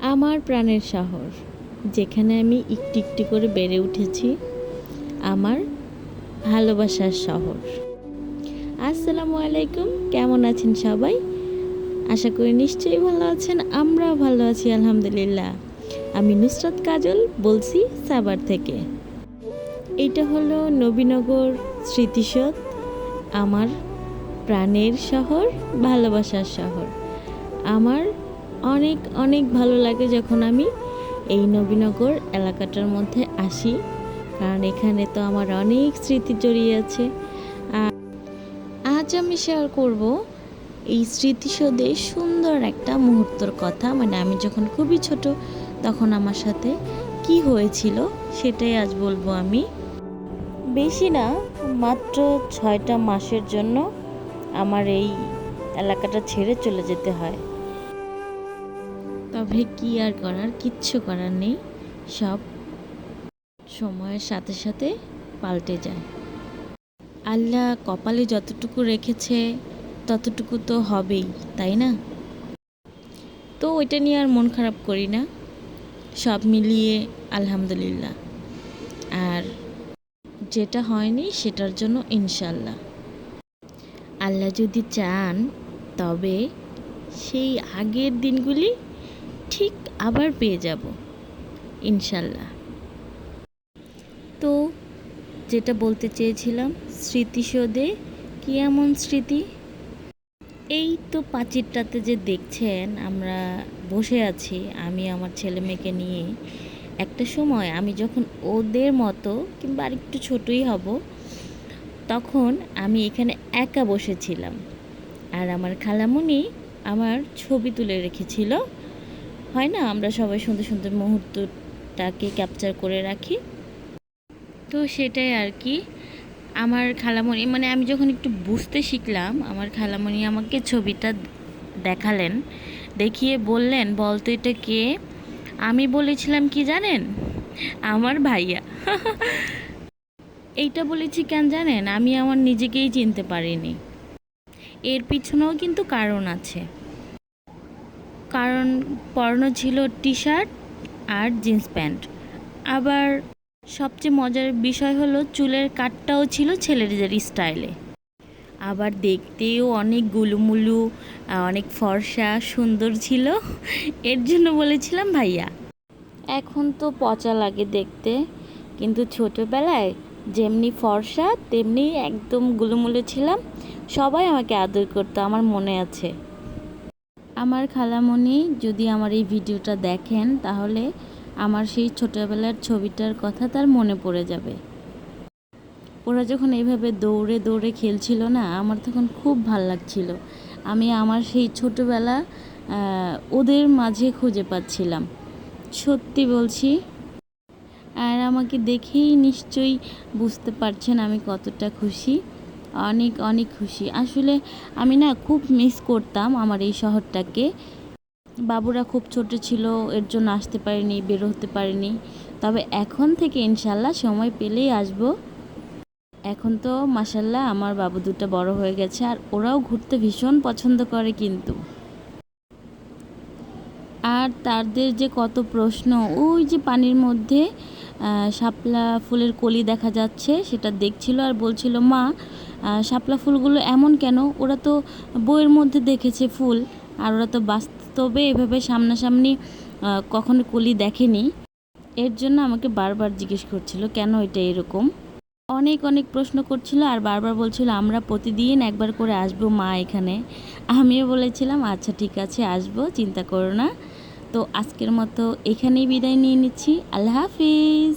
আমার প্রাণের শহর, যেখানে আমি একটু একটু করে বেড়ে উঠেছি, আমার ভালোবাসার শহর। আসসালামু আলাইকুম, কেমন আছেন সবাই? আশা করি নিশ্চয়ই ভালো আছেন, আমরাও ভালো আছি, আলহামদুলিল্লাহ। আমি নুসরাত কাজল বলছি সাবার থেকে। এটা হলো নবীনগর স্মৃতিসৌধ, আমার প্রাণের শহর, ভালোবাসার শহর। আমার অনেক অনেক ভালো লাগে যখন আমি এই নবীনগর এলাকাটার মধ্যে আসি। কারণ এখানে তো আমার অনেক স্মৃতি জড়িয়ে আছে। আজ আমি শেয়ার করব এই স্মৃতিসৌধে সুন্দর একটা মুহূর্তর কথা। মানে আমি যখন খুবই ছোট, তখন আমার সাথে কি হয়েছিল সেটাই আজ বলব আমি। বেশি না, মাত্র ছয়টা মাসের জন্য আমার এই এলাকাটা ছেড়ে চলে যেতে হয়। তবে কি আর করার? কিচ্ছু করার নেই। সব সময়ের সাথে সাথে পাল্টে যায়। আল্লাহ কপালে যতটুকু রেখেছে, ততটুকু তো হবেই, তাই না? তো ওইটা নিয়ে আর মন খারাপ করি না। সব মিলিয়ে আলহামদুলিল্লাহ। আর যেটা হয়নি সেটার জন্য ইনশাল্লাহ আল্লাহ যদি চান, তবে সেই আগের দিনগুলি ঠিক আবার পেয়ে যাব, ইনশাল্লাহ। তো, যেটা বলতে চেয়েছিলাম, স্মৃতিসৌধে কি এমন স্মৃতি? এই তো পাঁচিরটাতে যে দেখছেন, আমরা বসে আছি, আমি আমার ছেলে মেয়েকে নিয়ে। একটা সময় আমি যখন ওদের মতো কিংবা আরেকটু ছোটই হব, তখন আমি এখানে একা বসেছিলাম। আর আমার খালামুনি আমার ছবি তুলে রেখেছিল। হয় না? আমরা সবাই সুন্দর সুন্দর মুহূর্তটাকে ক্যাপচার করে রাখি। তো সেটাই আর কি। আমার খালামণি মানে আমি যখন একটু বুঝতে শিখলাম, আমার খালামণি আমাকে ছবিটা দেখালেন, দেখিয়ে বললেন বলতো এটা কে? আমি বলেছিলাম, কি জানেন? আমার ভাইয়া। এইটা বলেছি কেন জানেন? আমি আমার নিজেকেই চিনতে পারিনি। এর পিছনেও কিন্তু কারণ আছে। কারণ পরনো ছিল টি শার্ট আর জিন্স প্যান্ট। আবার সবচেয়ে মজার বিষয় হলো চুলের কাটটাও ছিল ছেলেদের স্টাইলে। আবার দেখতেও অনেক গুলুমুলু অনেক ফর্সা, সুন্দর ছিল। এর জন্য বলেছিলাম, ভাইয়া, এখন তো পচা লাগে দেখতে। কিন্তু ছোটোবেলায় যেমনি ফর্সা, তেমনি একদম গুলুমুলু ছিলাম। সবাই আমাকে আদর করতো, আমার মনে আছে। আমার খালামণি যদি আমার এই ভিডিওটা দেখেন, তাহলে আমার সেই ছোটোবেলার ছবিটার কথা তার মনে পড়ে যাবে। ওরা যখন এইভাবে দৌড়ে দৌড়ে খেলছিল না, আমার তখন খুব ভালো লাগছিল। আমি আমার সেই ছোটোবেলা ওদের মাঝে খুঁজে পাচ্ছিলাম। সত্যি বলছি, আর আমাকে দেখেই নিশ্চয়ই বুঝতে পারছেন আমি কতটা খুশি। অনেক অনেক খুশি। আসলে আমি না খুব মিস করতাম আমার এই শহরটাকে। বাবুরা খুব ছোট ছিল, এর জন্য আসতে পারিনি, বের হতে পারিনি। তবে এখন থেকে ইনশাল্লাহ সময় পেলেই আসব। এখন তো মাসাল্লাহ আমার বাবু দুটো বড় হয়ে গেছে, আর ওরাও ঘুরতে ভীষণ পছন্দ করে কিন্তু। আর তাদের যে কত প্রশ্ন, ওই যে পানির মধ্যে শাপলা ফুলের কলি দেখা যাচ্ছে, সেটা দেখছিল আর বলছিল, মা শাপলা ফুলগুলো এমন কেন? ওরা তো বইয়ের মধ্যে দেখেছে ফুল, আর ওরা তো বাস্তবে এভাবে সামনাসামনি কখনো কলি দেখেনি। এর জন্য আমাকে বারবার জিজ্ঞেস করছিল, কেন এটা এরকম? অনেক অনেক প্রশ্ন করছিল আর বারবার বলছিল, আমরা প্রতিদিন একবার করে আসব মা এখানে। আমিও বলেছিলাম আচ্ছা ঠিক আছে, আসব, চিন্তা করো না। তো আজকের মতো এখানেই বিদায় নিয়ে নিচ্ছি। আল্লাহ হাফিজ।